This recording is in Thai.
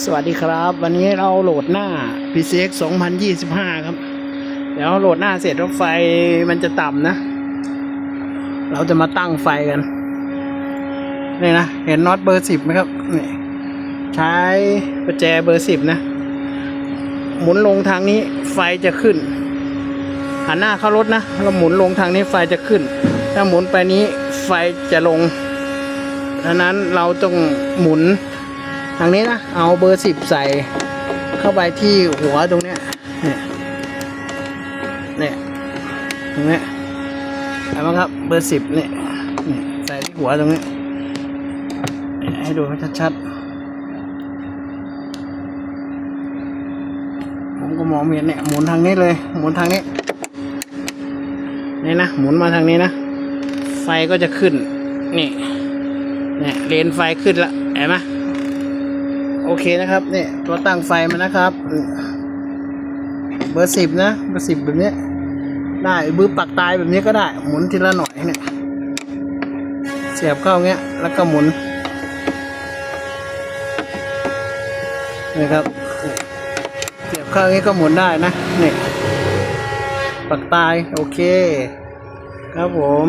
สวัสดีครับ วันนี้เราโหลดหน้า PCX 2025 ครับ เดี๋ยวโหลดหน้าเสร็จแล้วไฟมันจะต่ำนะ เราจะมาตั้งไฟกัน นี่นะ เห็นน็อตเบอร์สิบไหมครับนี่ใช้ประแจเบอร์สิบนะ หมุนลงทางนี้ไฟจะขึ้น หันหน้าเข้ารถนะ เราหมุนลงทางนี้ไฟจะขึ้น ถ้าหมุนไปนี้ไฟจะลงดังนั้นเราต้องหมุนางนี้นะ เอาเบอร์สิบใส่เข้าไปที่หัวตรงเนี้ยเนี่ยเนี่ยตรงเนี้ยเห็นไหมครับเบอร์สิบเนี่ยใส่ที่หัวตรงนี้ ให้ดูให้ชัดๆผมก็มองเห็นเนี่ยหมุนทางนี้เลย หมุนทางนี้นี่นะหมุนมาทางนี้นะ ไฟก็จะขึ้น นี่เนี่ยเลนไฟขึ้นละเห็นไหม โอเคนะครับเนี่ยตัวตั้งไฟมันนะครับเบอร์สิบนะเบอร์สิบแบบนี้ได้เบอร์ปักตายแบบนี้ก็ได้ หมุนทีละหน่อยเนี่ยเสียบเข้าเงี้ยแล้วก็หมุนนี่ครับเสียบเข้าอย่างงี้ก็หมุนได้นะนี่ปักตายโอเค ครับผม